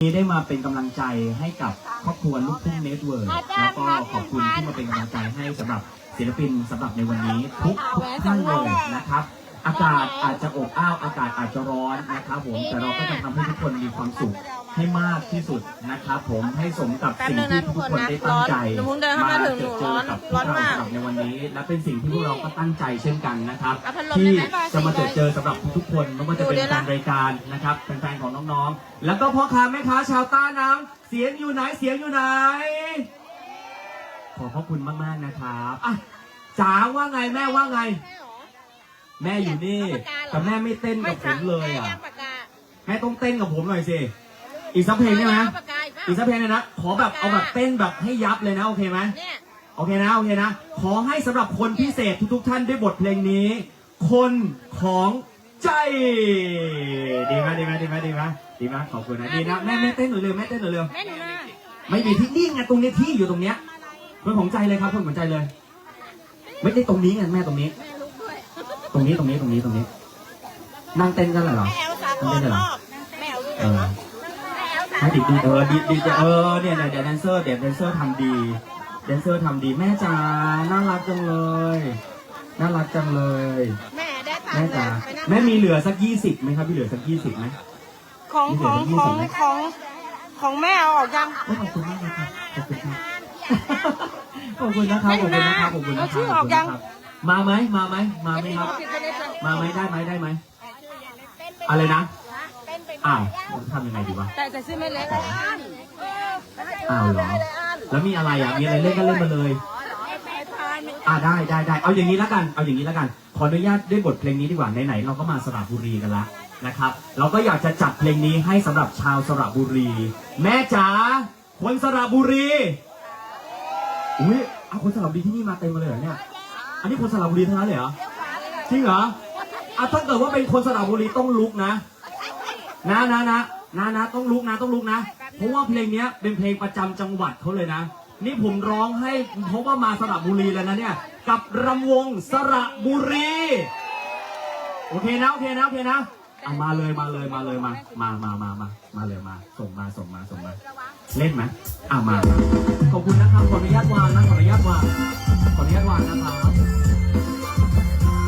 นี้ได้มาเป็นกำลังใจให้กับครอบครัวลูกทุ่งเน็ตเวิร์กแล้วก็ขอบคุณที่มาเป็นกำลังใจให้สำหรับศิลปินสำหรับในวันนี้ทุกทุกท่านเลยนะครับ อากาศอาจจะอบอ้าวอากาศอาจจะร้อนนะครับผมแต่เราก็จะทำให้ทุกคนมีความสุขให้มากที่สุดนะครับผมให้สมกับสิ่งที่ทุกคนได้ตั้งใจแป๊บนึงนะทุกคนนะร้อนเดี๋ยวเพิ่งเดินเข้ามาถึงหนูร้อนกับพร้วอกนเรามากสำหรับในวันนี้ และเป็นสิ่งที่พวกเราก็ตั้งใจเช่นกันนะครับเอาพัดลมที่ได้ไหมจะมาเจอเจอสำหรับทุกๆคนไม่ว่าจะเป็นดูดิแฟล่ะนรายการนะครับแฟนๆของน้องๆ แล้วก็พ่อค้าแม่ค้าชาวต้าน้ำเสียงอยู่ไหนเสียงอยู่ไหน ขอบพระคุณมากๆนะครับอะจ๋าว่าไงแม่ว่าไง แม่อยู่นี่แต่แม่ไม่เต้นกับผมเลยอะปากกาแม่ต้องเต้นกับผมหน่อยสิ อีกสักเพลงได้ไหมปากกาอีกอีกสักเพลงเลยนะ ขอแบบเอาแบบเต้นแบบให้ยับเลยนะ โอเคไหม เนี่ย โอเคนะ โอเคนะ ขอให้สำหรับคนพิเศษทุกๆท่านด้วยบทเพลงนี้ คนของใจ ดีไหมดีไหมดีไหมดีไหมดีไหมขอบคุณนะดีนะแม่แม่เต้นหน่อยเร็วแม่เต้นหน่อยเร็วแม่หนูนะไม่มีที่นี่ไงตรงนี้ที่อยู่ตรงเนี้ยคนของใจเลยครับคนของใจเลย ไม่ได้ตรงนี้ไงแม่ตรงนี้ แม่ลุกด้วยตรงนี้ตรงนี้ตรงนี้ตรงนี้นั่งเต้นกันเลยเหรอแม่เอาสากลรอบแม่เอาด้วยเออ แม่เอาสากให้ลดีดีเออดีดีเออเนี่ยเนี่ยเดี๋ยวแดนเซอร์เดี๋ยวแดนเซอร์ทำดีแดนเซอร์ทำดีแม่จ๋าน่ารักจังเลยน่ารักจังเลยแม่ได้ตังแม่ค์เลจ๋ายไปนั่งแม่มีเหลือสักยี่สิบไหมครับพี่เหลือสักยี่สิบไหม ของของของของของแม่เอาออกยัง โอ้ขอบคุณมากนะครับขอบคุณครับขอบคุณนะครับขอบคุณนะครับขอบคุณนะคเอาชื่รับอออกยังขบคุณนะครับมาไหมมาไหมมาไหมครับ มาไหมได้ไหมได้ไหมอะไรนะ อ้าวทำยังไงดีวะ แต่แต่ซื้อไม่เล็กอ้าวเหรอ แล้วมีอะไรอะ มีอะไรเล่นก็เล่นมาเลย อ่าได้ได้ได้ เอาอย่างนี้แล้วกัน เอาอย่างนี้แล้วกัน ขออนุญาตด้วยบทเพลงนี้ดีกว่า ไหนๆเราก็มาสระบุรีกันละนะครับ เราก็อยากจะจัดเพลงนี้ให้สำหรับชาวสระบุรี แม่จ๋า คนสระบุรี อุ้ยเอาคนสระบุรีที่นี่มาเต็มมาเลยเหรอเนี่ย อันนี้คนสระบุรีทั้งนั้นเลยเหรอ จริงเหรออะถ้าเกิดว่าเป็นคนสระบุรีต้องลุกนะ นะนะนะนะนะต้องลุกนะต้องลุกนะ เพราะว่าเพลงเนี้ยเป็นเพลงประจำจังหวัดเขาเลยนะ นี่ผมร้องให้เพราะว่ามาสระบุรีแล้วนะเนี่ย กับรำวงสระบุรี โอเคนะโอเคนะโอเคนะเอะมาเลยมาเลยมาเลยมา มามามามามาเลยมา ส่งมาส่งมาส่งมา เล่นไหมอ่ามา ขอบคุณนะครับขออนุญาตวางนะขออนุญาตวางขออนุญาตวางนะครับ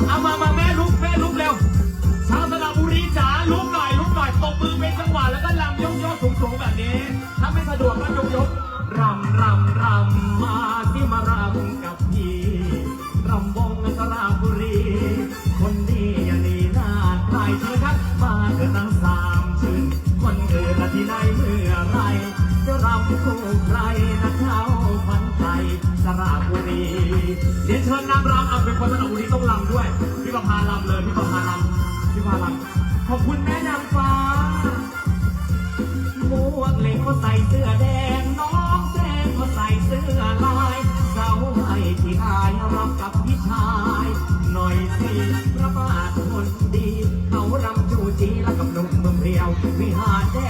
เอามามาแม่ลุกแม่ลุกเร็ว คู่ใครนะเจ้าขวัญใจสระบุรีเดี๋ยวเชิญนางรำเอาเป็นคนสระบุรีต้องรำด้วย พี่ประพาลำเลยพี่ประพาลำพี่พาลังขอบคุณแม่นางฟ้าหมวกเหล็กเขาใส่เสื้อแดงน้องแจ้งเขาใส่เสื้อลายเสาให้ที่อายรับกับพี่ชาย หน่อยสิพระบาทคนดี เขารำจูจีแล้วกับหนุ่มเมืองเรียววิหารแดง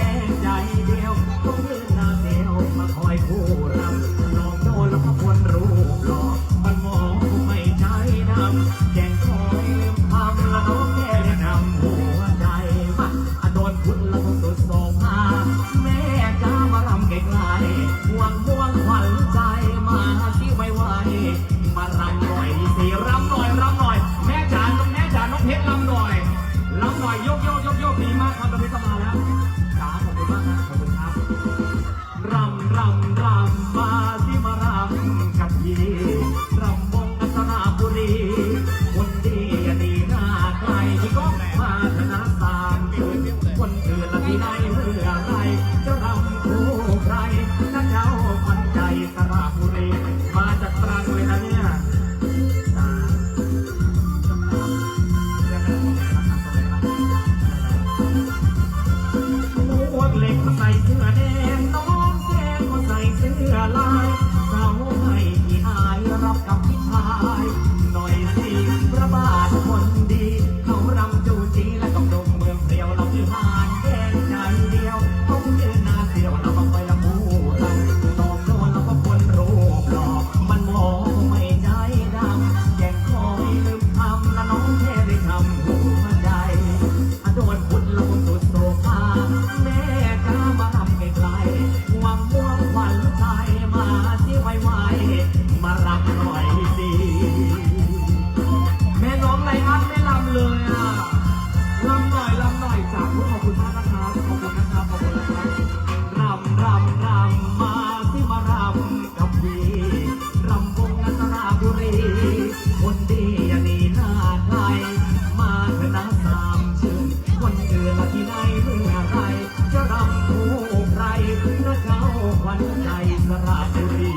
ใจสระบุรี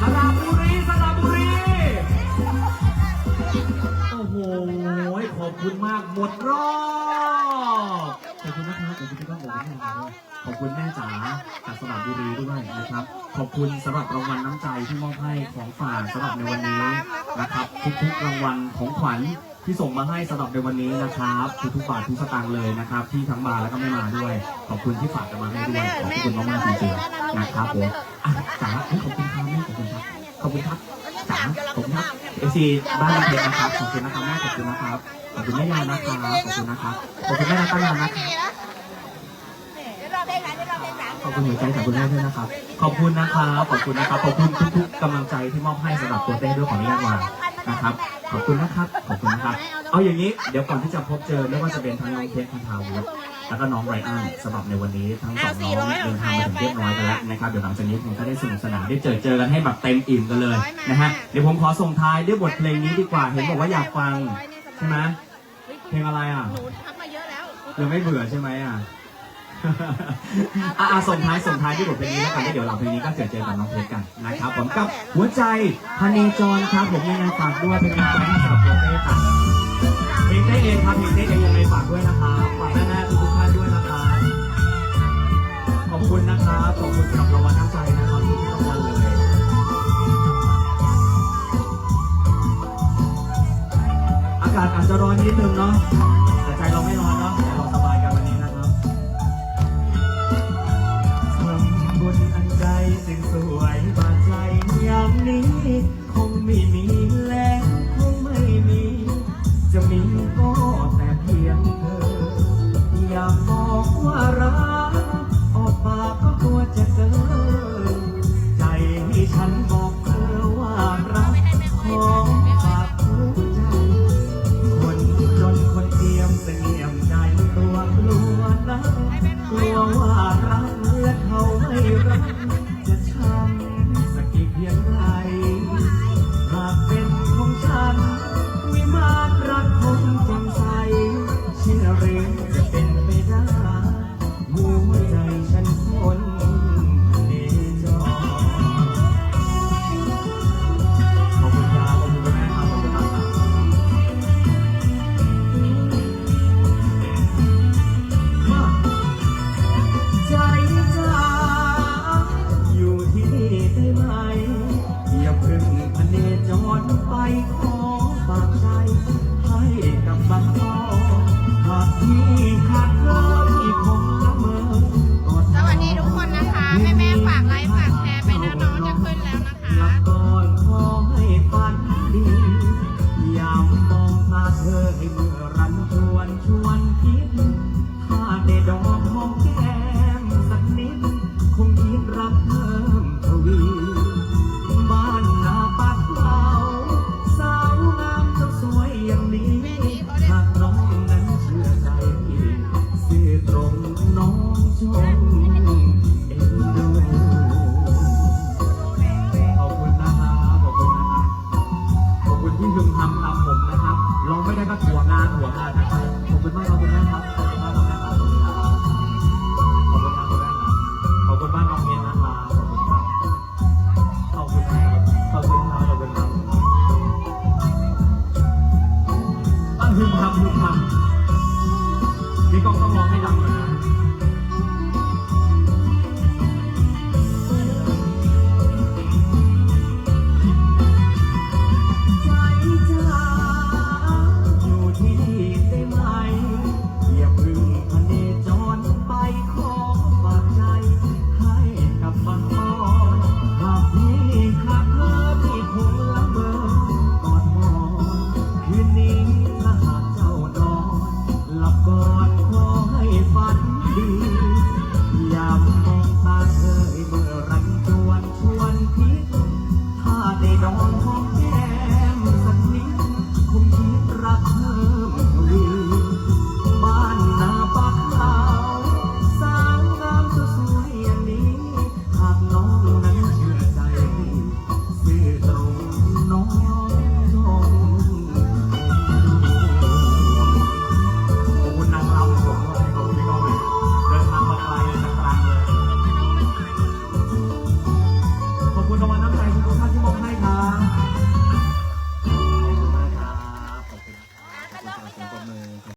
สระบุรีสระบุรี โอ้โห ขอบคุณมาก หมดรอบ ขอบคุณนะครับขอบคุณที่ต้องบอกแม่นะครับขอบคุณแม่จ๋าจากสระบุรีด้วยนะครับ ขอบคุณสำหรับรางวัลน้ำใจที่มอบให้ของฝากสำหรับในวันนี้นะครับ ทุกๆรางวัลของขวัญ ที่ส่งมาให้สำหรับในวันนี้นะครับทุกๆบาททุกสตางค์เลยนะครับ ที่ทั้งมาแล้วก็ไม่มาด้วย ขอบคุณที่ฝากกันมาให้ด้วยขอบคุณมากๆจริงๆนะครับผมอะจ๋าเฮ้ยขอบคุณครับแม่ขอบคุณครับขอบคุณครับจ๋าขอบคุณครับเอซีบ้านเพชรนะครับขอบคุณนะครับแม่ขอบคุณนะครับขอบคุณแม่ยายนะครับขอบคุณนะครับขอบคุณแม่รัตนานะครับขอบคุณหัวใจจากคุณแม่ด้วยนะครับ ขอบคุณนะครับ ขอบคุณนะครับ ขอบคุณทุกๆกำลังใจที่มอบให้สำหรับตัวเต้ด้วยขออนุญาตวาง นะครับ ขอบคุณนะครับ ขอบคุณนะครับ เอาอย่างนี้ เดี๋ยวก่อนที่จะพบเจอไม่ว่าจะเป็นทั้งน้องเค้กพันธาวุฒิแล้วก็น้องไรอันสำหรับในวันนี้ทั้งสองน้องเดินทางมาถึงเรียบร้อยกันแล้วนะครับเดี๋ยวหลังจากนี้คงจะได้สนุกสนานได้เจอเจอกันให้แบบเต็มอิ่มกันเลยนะฮะเดี๋ยวผมขอส่งท้ายด้วยบทเพลงนี้ดีกว่าเห็นบอกว่าอยากฟังใช่ไหมเพลงอะไรอะหนูทักมาเยอะแล้วยังไม่เบื่อใช่ไหมอะ อะอะส่งท้ายส่งท้ายที่บทเพลงนี้แล้วกันแล้วเดี๋ยวเราเพลงนี้ก็เจอเจอกับน้องเพชรกันนะครับผมกับหัวใจพเนจรครับผมยังไงฝากด้วยเป็นกำลังใจให้สำหรับตัวเต้ค่ะเพลงเต้เองครับเพลงเต้เองยังไงฝากด้วยนะครับฝากแม่ๆทุกท่านด้วยนะครับขอบคุณนะครับขอบคุณสำหรับรางวัลน้ำใจนะครับทุกรางวัลเลยอากาศอาจจะร้อนนิดนึงเนาะ